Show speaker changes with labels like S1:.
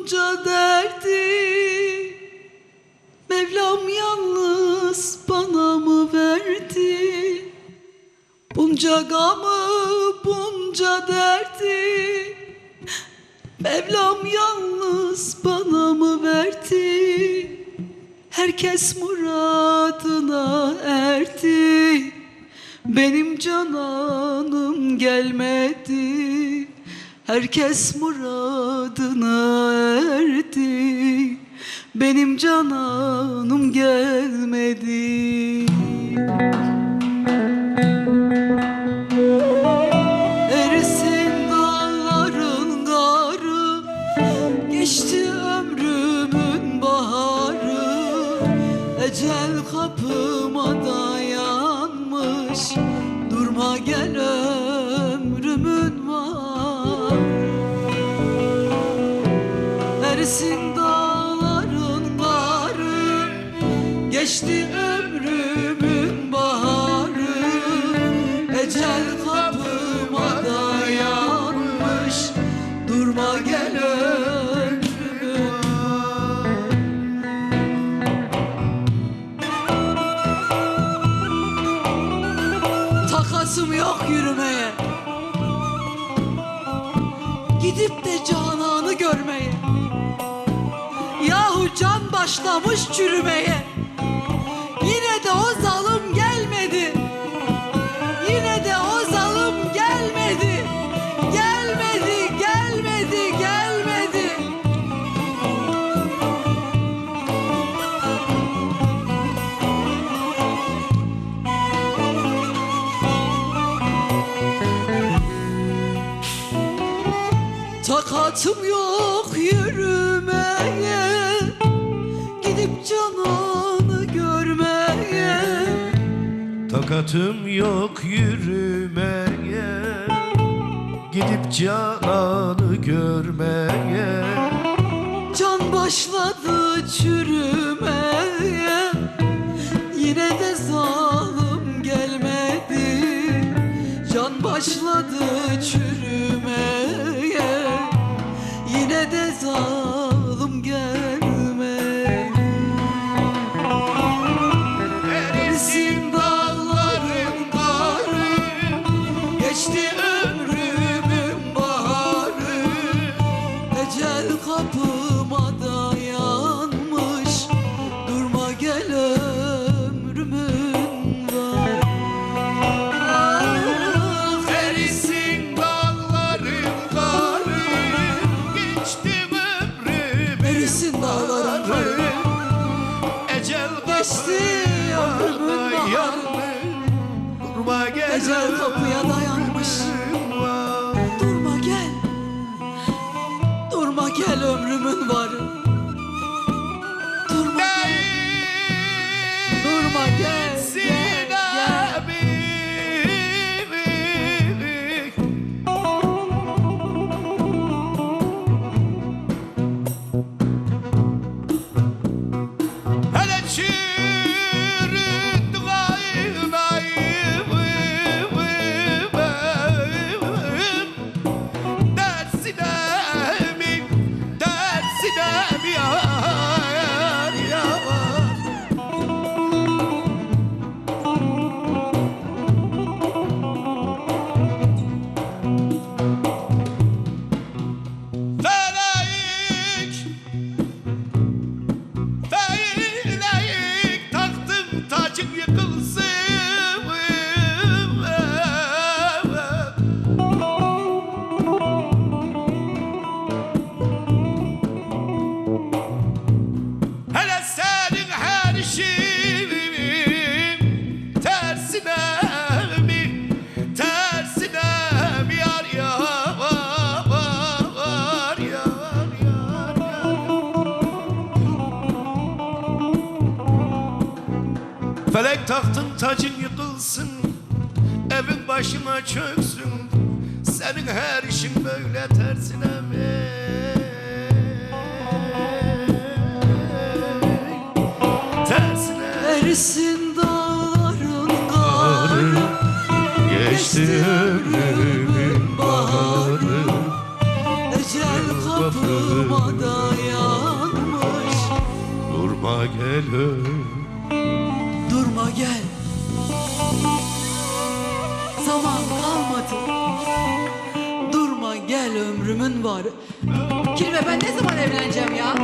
S1: bunca derdi Mevlam yalnız bana mı verdi? Bunca gamı bunca derdi Mevlam yalnız bana mı verdi? Herkes muradına erdi. Benim cananım gelmedi. Herkes muradına Benim cananım gelmedi. Erisin dağların garı Geçti ömrümün baharı. Ecel kapıma dayanmış Durma gel ömrümün var. Erisin Geçti ömrümün baharı. Ecel kapıma dayanmış Durma gel ömrümün Takasım yok yürümeye. Gidip de cananı görmeye. Yahu can başlamış çürümeye Takatım yok yürümeye Gidip cananı görmeye.
S2: Takatım yok yürümeye Gidip cananı görmeye.
S1: Can başladı çürümeye Yine de zalim gelmedi. Can başladı çürümeye zalim gelmedi Erisin dağların karı Geçti Geçti ömrümün baharı.
S2: Durma gel.
S1: Ecel kapıya dayanmış. Durma gel. Durma gel ömrümün varı. Durma gel. Durma gel gel gel
S2: Kinh. Felek taktın tacın yıkılsın Evin başıma çöksün. Senin her işin böyle tersine mi? Tersine.
S1: Erisin dağların karı
S2: Geçti
S1: ömrümün baharı. Ecel kapıma dayanmış.
S2: Durma gel ömrüm
S1: gel. Zaman kalmadı. Durma gel ömrümün var. Kirve ben ne zaman evleneceğim ya?